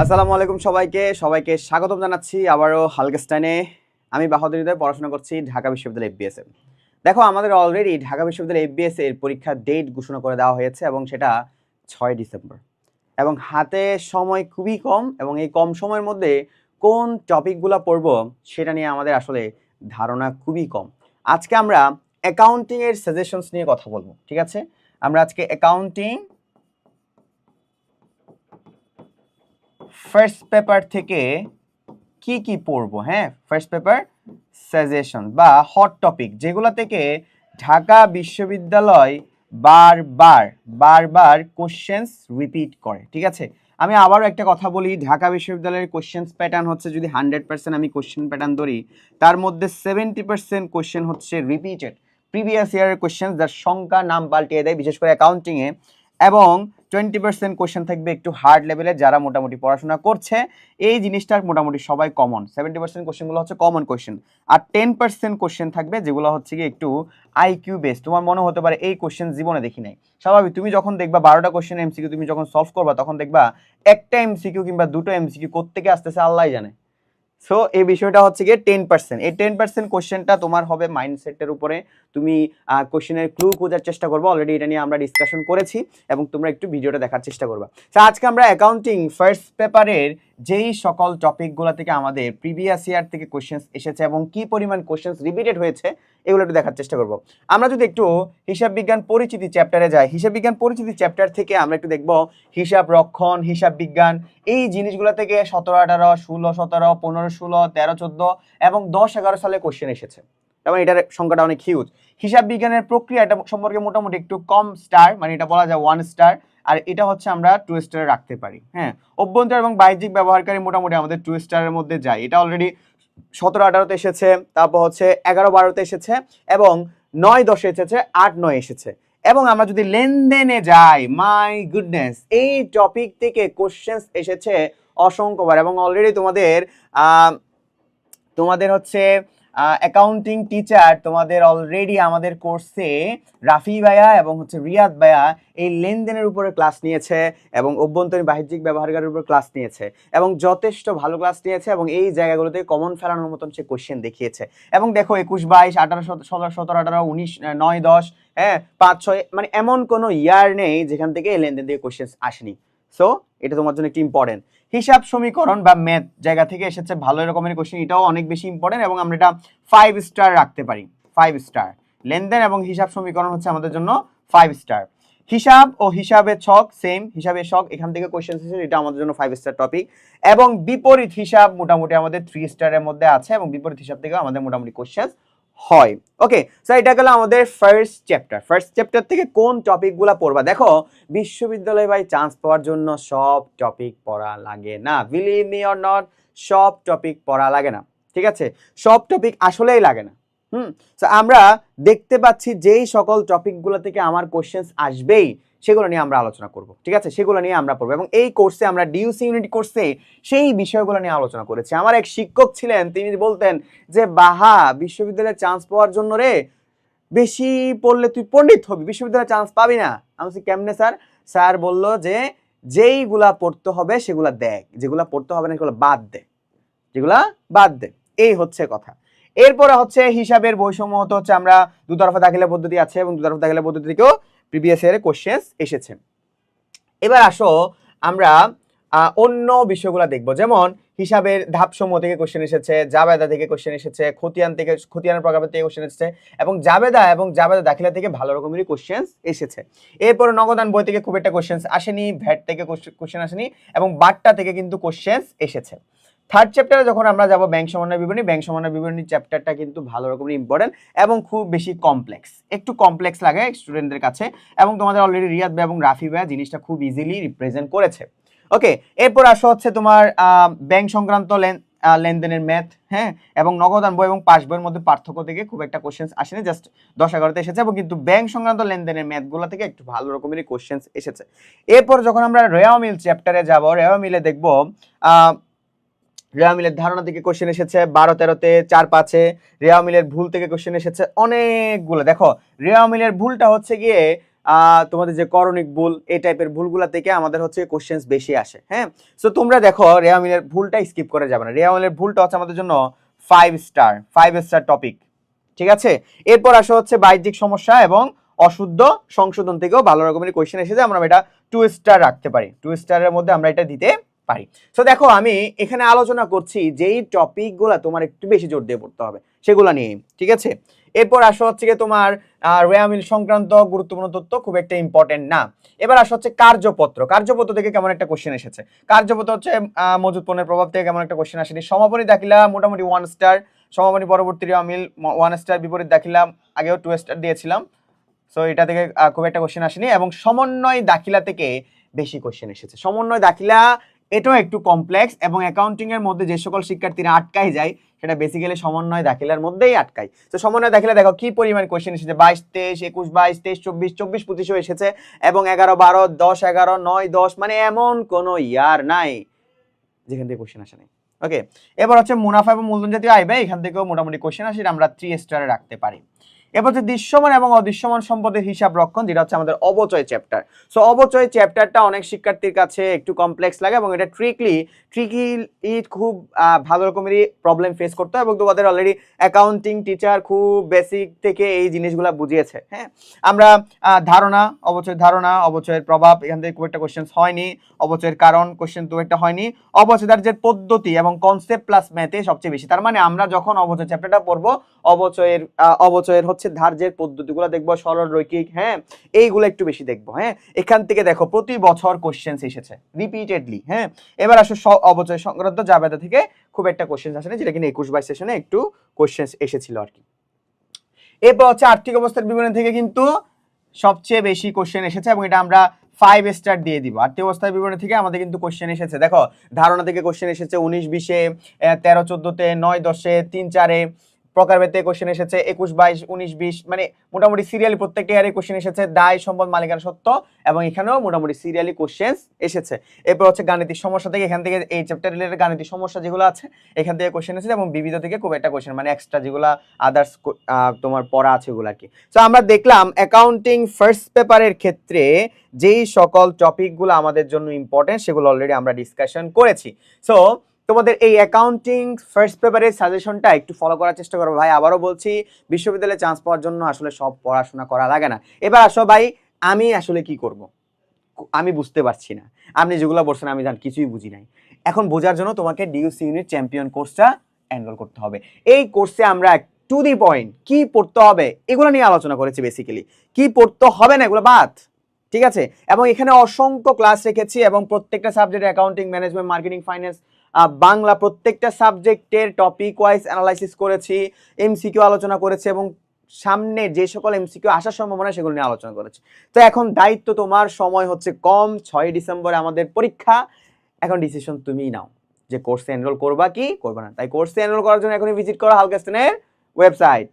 আসসালামু আলাইকুম সবাইকে। সবাইকে স্বাগতম জানাচ্ছি আবারও হালকেস্টাইনে আমি বাহাদুর হৃদয়, পড়াশোনা করছি ঢাকা বিশ্ববিদ্যালয় এফবিএস এ। দেখো, আমাদের অলরেডি ঢাকা বিশ্ববিদ্যালয় এফবিএস এর পরীক্ষার ডেট ঘোষণা করে দেওয়া হয়েছে এবং সেটা ছয় ডিসেম্বর। এবং হাতে সময় খুবই কম এবং এই কম সময়ের মধ্যে কোন টপিকগুলো পড়ব সেটা নিয়ে আমাদের আসলে ধারণা খুবই কম। আজকে আমরা অ্যাকাউন্টিংয়ের সাজেশনস নিয়ে কথা বলব, ঠিক আছে? আমরা আজকে অ্যাকাউন্টিং ফার্স্ট পেপার থেকে কি কি পড়ব হ্যাঁ? ফার্স্ট পেপার সাজেশন বা হট টপিক যেগুলো থেকে ঢাকা বিশ্ববিদ্যালয় বারবার বারবার কোশ্চেন্স রিপিট করে, ঠিক আছে? আমি আবারও একটা কথা বলি, ঢাকা বিশ্ববিদ্যালয়ের কোশ্চেন্স প্যাটার্ন হচ্ছে যদি হান্ড্রেড পার্সেন্ট আমি কোশ্চেন প্যাটার্ন ধরি, তার মধ্যে সেভেন্টি পার্সেন্ট কোশ্চেন হচ্ছে রিপিটেড প্রিভিয়াস ইয়ারের কোশ্চেন যার সংখ্যা, নাম পাল্টিয়ে দেয়, বিশেষ করে অ্যাকাউন্টিংয়ে এবং টোয়েন্টি পার্সেন্ট কোশ্চেন থাকবে একটু হার্ড লেভেলে যারা মোটামুটি পড়াশোনা করছে, এই জিনিসটা মোটামুটি সবাই কমন সেভেন্টি পার্সেন্ট কোশ্চেনগুলো হচ্ছে কমন কোয়েশ্চেন আর টেন পার্সেন্ট কোশ্চেন থাকবে যেগুলো হচ্ছে কি একটু আইকিউ বেস তোমার মনে হতে পারে এই কোশ্চেন জীবনে দেখি নাই। স্বাভাবিক, তুমি যখন দেখবা বারোটা কোশ্চেন এমসিকিউ তুমি যখন সলভ করবা, তখন দেখবা একটা এমসিকিউ কিংবা দুটো এমসিকিউ কোত্থেকে আসতেছে আল্লাহ জানে। সো এই বিষয়টা হচ্ছে গিয়ে টেন পার্সেন্ট এই টেন পার্সেন্ট কোশ্চেনটা তোমার হবে মাইন্ডসেটের উপরে। তুমি কোশ্চেনের ক্লু খোঁজার চেষ্টা করব। অলরেডি এটা নিয়ে আমরা ডিসকাশন করেছি এবং তোমরা একটু ভিডিওটা দেখার চেষ্টা করবা। আজকে আমরা অ্যাকাউন্টিং ফার্স্ট পেপারের যেই সকল টপিকগুলো থেকে আমাদের প্রিভিয়াস ইয়ার থেকে কোশ্চেন্স এসেছে এবং কি পরিমাণ কোশ্চেন্স রিপিটেড হয়েছে, এগুলো একটু দেখার চেষ্টা করব। আমরা যদি একটু হিসাব বিজ্ঞান পরিচিতি চ্যাপ্টারে যাই, হিসাব বিজ্ঞান পরিচিতি চ্যাপ্টার থেকে আমরা একটু দেখব হিসাব রক্ষণ, হিসাব বিজ্ঞান, এই জিনিসগুলো থেকে সতেরো, আঠারো, ষোলো, সতেরো, পনেরো, ষোলো, তেরো, চোদ্দ এবং দশ, এগারো সালে কোশ্চেন এসেছে। এবং এটার সংখ্যাটা অনেক হিউজ হিসাব বিজ্ঞানের প্রক্রিয়াটা সম্পর্কে মোটামুটি একটু কম স্টার মানে এটা বলা যায় ওয়ান স্টার আর এটা হচ্ছে আমরা টু স্টারে রাখতে পারি হ্যাঁ? অভ্যন্তর এবং বাহ্যিক ব্যবহারকারী মোটামুটি আমাদের টু স্টারের মধ্যে যায়। এটা অলরেডি সতেরো আঠারোতে এসেছে, তারপর হচ্ছে এগারো বারোতে এসেছে এবং নয় দশে এসেছে আট নয় এসেছে। এবং আমরা যদি লেনদেনে যাই মাই গুডনেস এই টপিক থেকে কোশ্চেন্স এসেছে অসংখ্যবার এবং অলরেডি তোমাদের তোমাদের হচ্ছে অ্যাকাউন্টিং টিচার তোমাদের অলরেডি আমাদের কোর্সে রাফি ভাইয়া এবং হচ্ছে রিয়াদ ভাইয়া এই লেনদেনের উপরে ক্লাস নিয়েছে এবং অভ্যন্তরীণ বাহ্যিক ব্যবহারকারের উপর ক্লাস নিয়েছে এবং যথেষ্ট ভালো ক্লাস নিয়েছে এবং এই জায়গাগুলোতে কমন ফেলানোর মতন সে কোশ্চেন দেখিয়েছে। এবং দেখো একুশ বাইশ, আঠারো ষোলো সতেরো আঠারো, উনিশ নয়, দশ হ্যাঁ পাঁচ, ছয় মানে এমন কোনো ইয়ার নেই যেখান থেকে এই লেনদেন থেকে কোশ্চেন আসেনি। সো এটা তোমার জন্য একটু ইম্পর্টেন্ট হিসাব সমীকরণ বা ম্যাথ জায়গা থেকে এসেছে ভালো রকমের কোশ্চেন এটাও অনেক বেশি ইম্পর্টেন্ট এবং আমরা এটা ফাইভ স্টার রাখতে পারি। ফাইভ স্টার লেনদেন এবং হিসাব সমীকরণ হচ্ছে আমাদের জন্য ফাইভ স্টার হিসাব ও হিসাবের ছক সেম হিসাবের ছক, এখান থেকে কোশ্চেন এসেছে, এটা আমাদের জন্য ফাইভ স্টার টপিক এবং বিপরীত হিসাব মোটামুটি আমাদের থ্রি স্টারের মধ্যে আছে এবং বিপরীত হিসাব থেকে আমাদের মোটামুটি কোশ্চেন হয়। ওকে স্যার এটা গেল আমাদের ফার্স্ট চ্যাপ্টার ফার্স্ট চ্যাপ্টার থেকে কোন টপিকগুলো পড়বা? দেখো, বিশ্ববিদ্যালয়ে ভাই চান্স পাওয়ার জন্য সব টপিক পড়া লাগে না। বিলিভ মি অর নট সব টপিক পড়া লাগে না। ঠিক আছে? সব টপিক আসলেই লাগে না। হুম আমরা দেখতে পাচ্ছি যেই সকল টপিকগুলো থেকে আমার কোশ্চেন্স আসবেই, সেগুলো নিয়ে আমরা আলোচনা করব, ঠিক আছে? সেগুলো নিয়ে আমরা পড়ব এবং এই কোর্সে আমরা ডিউসি ইউনিট কোর্সে সেই বিষয়গুলো নিয়ে আলোচনা করেছি। আমার এক শিক্ষক ছিলেন, তিনি বলতেন যে, বাহা, বিশ্ববিদ্যালয়ে চান্স পাওয়ার জন্য রে, বেশি পড়লে তুই পণ্ডিত হবি, বিশ্ববিদ্যালয়ে চান্স পাবি না। আমি কেমনে স্যার? স্যার বলল যে, যেইগুলা পড়তে হবে সেগুলা দেখ, যেগুলা পড়তে হবে না সেগুলো বাদ দে, যেগুলা বাদ দে। এই হচ্ছে কথা। এরপরে হচ্ছে হিসাবের বৈষম্য হতে হচ্ছে আমরা দুতরফা দাখিলা পদ্ধতি আছে এবং দুতরফা দাখিলা পদ্ধতি থেকেও প্রিভিয়াস ইয়ারে কোশ্চেন্স এসেছে। এবার আসো আমরা অন্য বিষয়গুলো দেখব। যেমন হিসাবের ধাপসমূহ থেকে কোশ্চেন এসেছে, জাবেদা থেকে কোশ্চেন এসেছে, খতিয়ান থেকে, খতিয়ানের প্রকার থেকে কোশ্চেন এসেছে এবং জাবেদা এবং জাবেদা দাখিলা থেকে ভালো রকমেরই কোশ্চেন এসেছে। এরপর নগদান বই থেকে খুব একটা কোশ্চেন আসেনি, ভ্যাট থেকে কোশ্চেন আসেনি এবং বাট্টা থেকে কিন্তু কোশ্চেন এসেছে। থার্ড চ্যাপ্টারে যখন আমরা যাব ব্যাংক সমন্বয় বিবরণী ব্যাংক সমন্বয় বিবরণী চ্যাপ্টারটা কিন্তু ভালো রকমের ইম্পর্টেন্ট এবং খুব বেশি কমপ্লেক্স একটু কমপ্লেক্স লাগে স্টুডেন্টদের কাছে এবং তোমাদের অলরেডি রিয়াদ ভাই এবং রাফি ভাই জিনিসটা খুব ইজিলি রিপ্রেজেন্ট করেছে। ওকে এরপর আসো হচ্ছে তোমার ব্যাংক সংক্রান্ত লেন লেনদেনের ম্যাথ হ্যাঁ? এবং নগদান বই এবং পাস বইয়ের মধ্যে পার্থক্য থেকে খুব একটা কোশ্চেন আসেনি জাস্ট দশ এগারোতে এসেছে এবং কিন্তু ব্যাংক সংক্রান্ত লেনদেনের ম্যাথগুলো থেকে একটু ভালো রকমেরই কোশ্চেন এসেছে। এরপর যখন আমরা রেয়া মিল চ্যাপ্টারে যাব রেয়া মিলে দেখব আহ, রেয়া মিলের ধারণা থেকে কোশ্চেন এসেছে বারো তেরোতে চার পাঁচে রেয়া মিলের ভুল থেকে কোশ্চেন এসেছে অনেকগুলো। দেখো রেয়া মিলের ভুলটা হচ্ছে গিয়ে তোমাদের যে করণিক ভুল এই টাইপের ভুলগুলা থেকে আমাদের হচ্ছে কোশ্চেন্স বেশি আসে হ্যাঁ? সো তোমরা দেখো রেয়ামিলের ভুলটা স্কিপ করে যাবে না। রেয়ামিলের ভুলটা হচ্ছে আমাদের জন্য five star five star topic ঠিক আছে? এরপর আসা হচ্ছে বাহ্যিক সমস্যা এবং অশুদ্ধ সংশোধন থেকেও ভালো রকমের কোয়েশ্চেন এসেছে। আমরা এটা টু স্টার রাখতে পারি। টু স্টারের মধ্যে আমরা এটা দিতে পারি। সো দেখো, আমি এখানে আলোচনা করছি যেই টপিকগুলো তোমার একটু বেশি জোর দিয়ে পড়তে হবে, সেগুলো নিয়ে ঠিক আছে? এরপর আসা হচ্ছে গিয়ে তোমার রেয়ামিল সংক্রান্ত গুরুত্বপূর্ণ তথ্য খুব একটা ইম্পর্টেন্ট না। এবার আসা হচ্ছে কার্যপত্র। কার্যপত্র থেকে কেমন একটা কোশ্চেন এসেছে? কার্যপত্র হচ্ছে মজুদ পণ্যের প্রভাব থেকে কেমন একটা কোশ্চেন আসেনি। সমাপনী দাখিলা মোটামুটি ওয়ান স্টার সমাপনী পরবর্তী রেয়ামিল ওয়ান স্টার বিপরীত দাখিলা, আগেও টু স্টার দিয়েছিলাম। সো এটা থেকে খুব একটা কোশ্চেন আসেনি এবং সমন্বয় দাখিলা থেকে বেশি কোশ্চেন এসেছে। সমন্বয় দাখিলা এটাও একটু কমপ্লেক্স এবং অ্যাকাউন্টিং এর মধ্যে যে সকল শিক্ষার্থীরা আটকাই যায়, সেটা বেসিক্যালি সমন্বয় দাখিলার মধ্যেই আটকায়। তো সমন্বয় দাখিলা দেখো, কি পরিমাণ কোশ্চেন এসেছে? বাইশ, তেইশ, একুশ, বাইশ, তেইশ, চব্বিশ চব্বিশ, পঁচিশও এসেছে এবং এগারো, বারো, দশ, এগারো, নয়, দশ মানে এমন কোনো ইয়ার নাই যেখান থেকে কোয়েশ্চেন আসে নাই। ওকে এবার হচ্ছে মুনাফা এবং মূলধন জাতীয় আয় ব্যয়, এখান থেকেও মোটামুটি কোশ্চেন আসে আমরা থ্রি স্টারে রাখতে পারি। এবার হচ্ছে দৃশ্যমান এবং অদৃশ্যমান সম্পদের হিসাব রক্ষণ, যেটা হচ্ছে আমাদের অবচয় চ্যাপ্টার সো অবচয় চ্যাপ্টারটা অনেক শিক্ষার্থীর কাছে একটু কমপ্লেক্স লাগে এবং এটা ট্রিকলি ট্রিকি খুব ভালো রকমেরই প্রবলেম ফেস করতে হয় এবং তোমাদের অলরেডি অ্যাকাউন্টিং টিচার খুব বেসিক থেকে এই জিনিসগুলো বুঝিয়েছে। হ্যাঁ? আমরা ধারণা, অবচয়ের ধারণা, অবচয়ের প্রভাব, এখান থেকে খুব একটা কোশ্চেন হয়নি, অবচয়ের কারণ কোশ্চেন খুব একটা হয়নি, অবচয় যে পদ্ধতি এবং কনসেপ্ট প্লাস ম্যাথে সবচেয়ে বেশি। তার মানে আমরা যখন অবচয় চ্যাপ্টারটা পড়ব, অবচয়ের অবচয়ের হচ্ছে ধার্যের পদ্ধতিগুলো দেখব, সরল, রৈখিক হ্যাঁ এইগুলো একটু বেশি দেখব হ্যাঁ। এখান থেকে দেখো, প্রতি বছর কোশ্চেন এসেছে রিপিটেডলি হ্যাঁ। এবার আসো স- অবচয় সংক্রান্ত জাবেদা থেকে খুব একটা কোশ্চেন আসেনি যেটা কিনা একুশ বাইশ সেশনে একটু কোশ্চেন এসেছিল আর কি। এরপর হচ্ছে আর্থিক অবস্থার বিবরণী থেকে কিন্তু সবচেয়ে বেশি কোশ্চেন এসেছে এবং এটা আমরা ফাইভ স্টার দিয়ে দিব। আর্থিক অবস্থার বিবরণ থেকে আমাদের কিন্তু কোশ্চেন এসেছে। দেখো, ধারণা থেকে কোশ্চেন এসেছে উনিশ, বিশে তেরো, চোদ্দোতে, নয়, দশে, তিন, চারে প্রকারভেদে কোশ্চেন এসেছে, একুশ, বাইশ, উনিশ, বিশ মানে মোটামুটি সিরিয়ালি প্রত্যেকটা ইয়ারে কোশ্চেন এসেছে, দায়, সম্পদ, মালিকানা, সত্য, এবং এখানেও মোটামুটি সিরিয়ালি কোশ্চেন এসেছে। এরপর হচ্ছে গাণিতিক সমস্যা থেকে, এখান থেকে এই চ্যাপ্টার রিলেটেড গাণিতিক সমস্যা যেগুলো আছে, এখান থেকে কোশ্চেন এসেছে, এবং বিবিধ থেকে খুব একটা কোশ্চেন মানে এক্সট্রা যেগুলো আদার্স তোমার পড়া আছে ওগুলো আর কি। তো আমরা দেখলাম অ্যাকাউন্টিং ফার্স্ট পেপারের ক্ষেত্রে যেই সকল টপিকগুলো আমাদের জন্য ইম্পর্টেন্ট সেগুলো অলরেডি আমরা ডিসকাশন করেছি। সো তোমাদের এই অ্যাকাউন্টিং ফার্স্ট পেপারের সাজেশনটা একটু ফলো করার চেষ্টা করো। ভাই, আবারও বলছি, বিশ্ববিদ্যালয়ে চান্স পাওয়ার জন্য আসলে সব পড়াশোনা করা লাগে না। এবার আসো ভাই, আমি আসলে কি করব? আমি বুঝতে পারছি না। আপনি যেগুলো বলছেন, আমি জান কিছুই বুঝি নাই। এখন বোঝার জন্য তোমাকে ডিউসি ইউনিট চ্যাম্পিয়ন কোর্সটা এনরোল করতে হবে। এই কোর্সে আমরা টু দি পয়েন্ট কি পড়তে হবে, এগুলো নিয়ে আলোচনা করেছি বেসিক্যালি কি পড়তে হবে না, এগুলো বাদ। ঠিক আছে? এবং এখানে অসংখ্য ক্লাস রেখেছি এবং প্রত্যেকটা subject accounting management marketing finance Bangla প্রত্যেকটা সাবজেক্টের টপিক ওয়াইজ অ্যানালাইসিস করেছি এমসিকিউ আলোচনা করেছি এবং সামনে যে সকল এমসিকিউ আসার সম্ভাবনা সেগুলো নিয়ে আলোচনা করেছি। তো এখন দায়িত্ব তোমার, সময় হচ্ছে কম, ছয় ডিসেম্বরে আমাদের পরীক্ষা। এখন ডিসিশন তুমিই নাও যে কোর্সে এনরোল করবা কি? করবা না। তাই কোর্সে এনরোল করার জন্য এখনই ভিজিট করো হালকাস্তানের ওয়েবসাইট